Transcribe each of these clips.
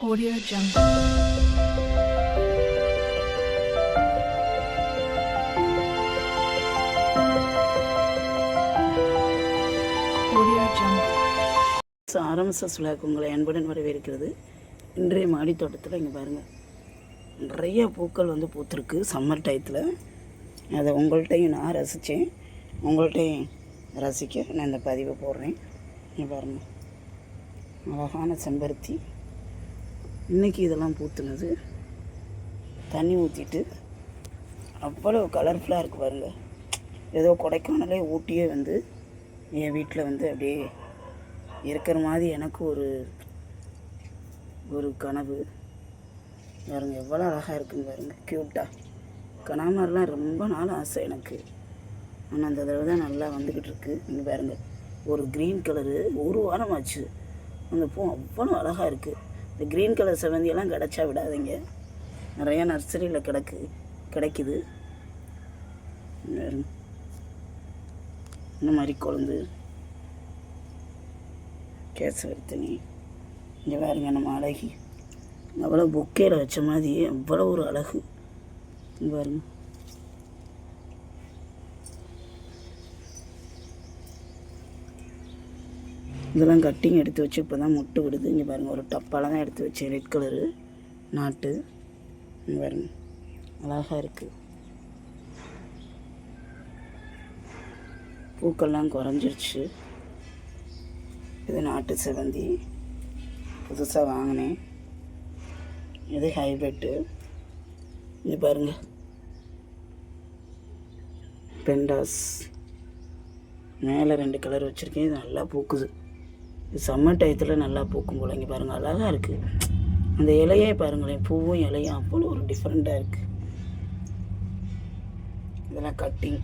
Audio Jungle. Audio Jungle. சுலாக்கு உங்களை அன்புடன் வரவேற்கிறது. இன்றைய மாடி தோட்டத்தில் இங்கே பாருங்கள் நிறைய பூக்கள் வந்து பூத்துருக்கு சம்மர் டயத்தில் அதை உங்கள்கிட்டையும் நான் ரசித்தேன் உங்கள்கிட்டையும் ரசிக்க நான் இந்த பதிவை போடுறேன். இங்கே பாருங்கள் அழகான செம்பருத்தி. இன்றைக்கி இதெல்லாம் பூத்துனது. தண்ணி ஊற்றிட்டு அவ்வளோ கலர்ஃபுல்லாக இருக்குது பாருங்க. ஏதோ கொடைக்கானலே ஊட்டியே வந்து என் வீட்டில் வந்து அப்படியே இருக்கிற மாதிரி எனக்கு ஒரு ஒரு கனவு. பாருங்க எவ்வளோ அழகாக இருக்குன்னு பாருங்க. க்யூட்டாக கனாமரெலாம் ரொம்ப நாள் ஆசை எனக்கு. ஆனால் அந்த தடவை தான் நல்லா வந்துக்கிட்டு இருக்கு. இங்கே பாருங்க. ஒரு க்ரீன் கலரு ஒரு வாரம் ஆச்சு. அந்த பூ அவ்வளோ அழகாக இருக்குது இந்த க்ரீன் கலர் செவந்தியெல்லாம் கிடச்சா விடாதீங்க. நிறையா நர்சரியில் கிடக்கு கிடைக்குது. இந்த மாதிரி கொழுந்து கேசவர்த்தினி இங்கே பாருங்க நம்ம அழகி. அவ்வளோ பொக்கேல வச்ச மாதிரி அவ்வளோ ஒரு அழகு. இங்க இதெல்லாம் கட்டிங் எடுத்து வச்சு இப்போ தான் முட்டு விடுது. இங்கே பாருங்கள் ஒரு டப்பால் தான் எடுத்து வச்சேன். ரெட் கலரு நாட்டு. இங்கே பாருங்க அழகாக இருக்குது பூக்கள்லாம் குறைஞ்சிருச்சு. இது நாட்டு செவந்தி புதுசாக வாங்கினேன். இது ஹைபிரிட்டு இது பாருங்க. பெண்டாஸ் மேலே ரெண்டு கலர் வச்சுருக்கேன். இது நல்லா பூக்குது. சம்மர் டயத்தில் நல்லா பூக்கும் போல இங்கே பாருங்கள் அழகாக இருக்குது அந்த இலையே பாருங்களேன். பூவும் இலையும் அவ்வளோ ஒரு டிஃப்ரெண்ட்டாக இருக்குது இதெல்லாம் கட்டிங்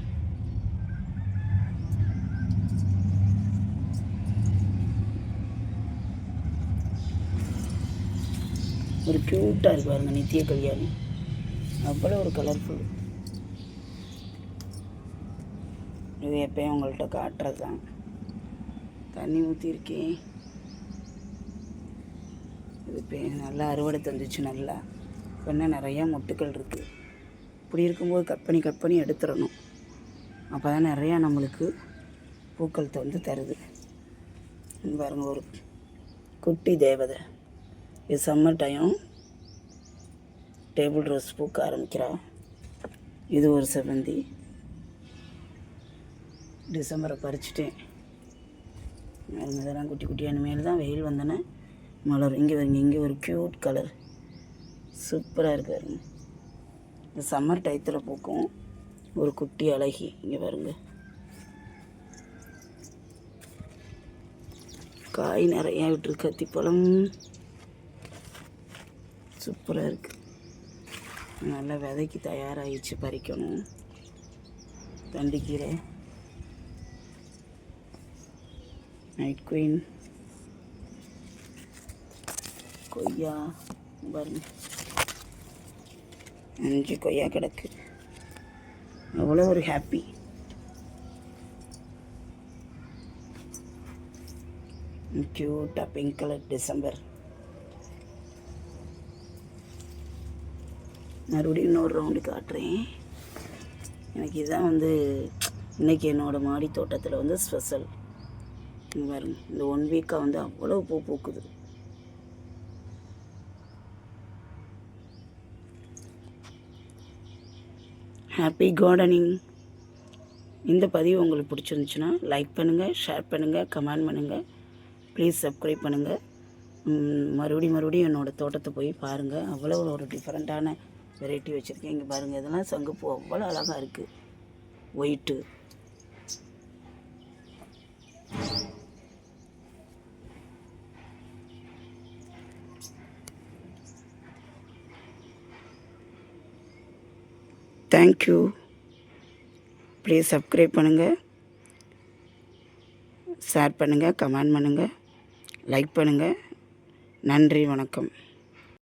ஒரு க்யூட்டாக இருக்கு பாருங்க நித்திய கல்யாணி. அவ்வளோ ஒரு கலர்ஃபுல் இது எப்பயும் உங்கள்கிட்ட காட்டுறது தான் தண்ணி ஊற்றிருக்கேன் இது பே நல்லா அறுவடை தந்துச்சு நல்லா. இப்போ நிறையா மொட்டுக்கள் இருக்குது இப்படி இருக்கும்போது கட் பண்ணி கட் பண்ணி எடுத்துடணும். அப்போ தான் நிறையா நம்மளுக்கு பூக்கள் வந்து தருது. பாருங்கள் ஒரு குட்டி தேவதை. இது சம்மர் டைம் டேபிள் ரோஸ் பூக்க ஆரம்பிக்கிறா. இது ஒரு செவந்தி டிசம்பரை பறிச்சிட்டேன். பாருங்க, இதெல்லாம் குட்டி குட்டியான மேலே தான் வெயில் வந்தோன்னே மலர். இங்கே வருங்க இங்கே ஒரு க்யூட் கலர் சூப்பராக இருக்கு பாருங்க. இந்த சம்மர் டயத்தில் பூக்கும் ஒரு குட்டி அழகி இங்கே பாருங்க. காய் நிறையா விட்டுருக்கு கத்திப்பழம் சூப்பராக இருக்குது நல்லா விதைக்கு தயாராகிடுச்சு பறிக்கணும். தண்டிக்கீரை. நைட் குயின் கொய்யா பாருங்க அஞ்சு கொய்யா கிடக்கு. அவ்வளோ ஒரு ஹாப்பி க்யூட்டாக பிங்க் கலர் டிசம்பர். மறுபடியும் இன்னொரு ரவுண்டு காட்டுறேன். எனக்கு இதுதான் வந்து இன்னைக்கு என்னோடய மாடி தோட்டத்தில் வந்து ஸ்பெஷல் இங்க பாருங்க. இந்த ஒன் வீக்காக வந்து அவ்வளோ பூ பூக்குது. ஹாப்பி கார்டனிங் இந்த பதிவு உங்களுக்கு பிடிச்சிருந்துச்சுன்னா லைக் பண்ணுங்கள் ஷேர் பண்ணுங்கள் கமெண்ட் பண்ணுங்கள் ப்ளீஸ் சப்ஸ்கிரைப் பண்ணுங்கள் மறுபடியும் மறுபடியும் என்னோடய தோட்டத்தை போய் பாருங்கள் அவ்வளோ ஒரு டிஃப்ரெண்ட்டான வெரைட்டி வச்சுருக்கேன். இங்கே பாருங்கள் இதெல்லாம் சங்குப்பூ அவ்வளோ அழகாக இருக்குது white thank you please subscribe பண்ணுங்கள் ஷேர் பண்ணுங்கள் கமெண்ட் பண்ணுங்கள் லைக் பண்ணுங்கள் நன்றி வணக்கம்.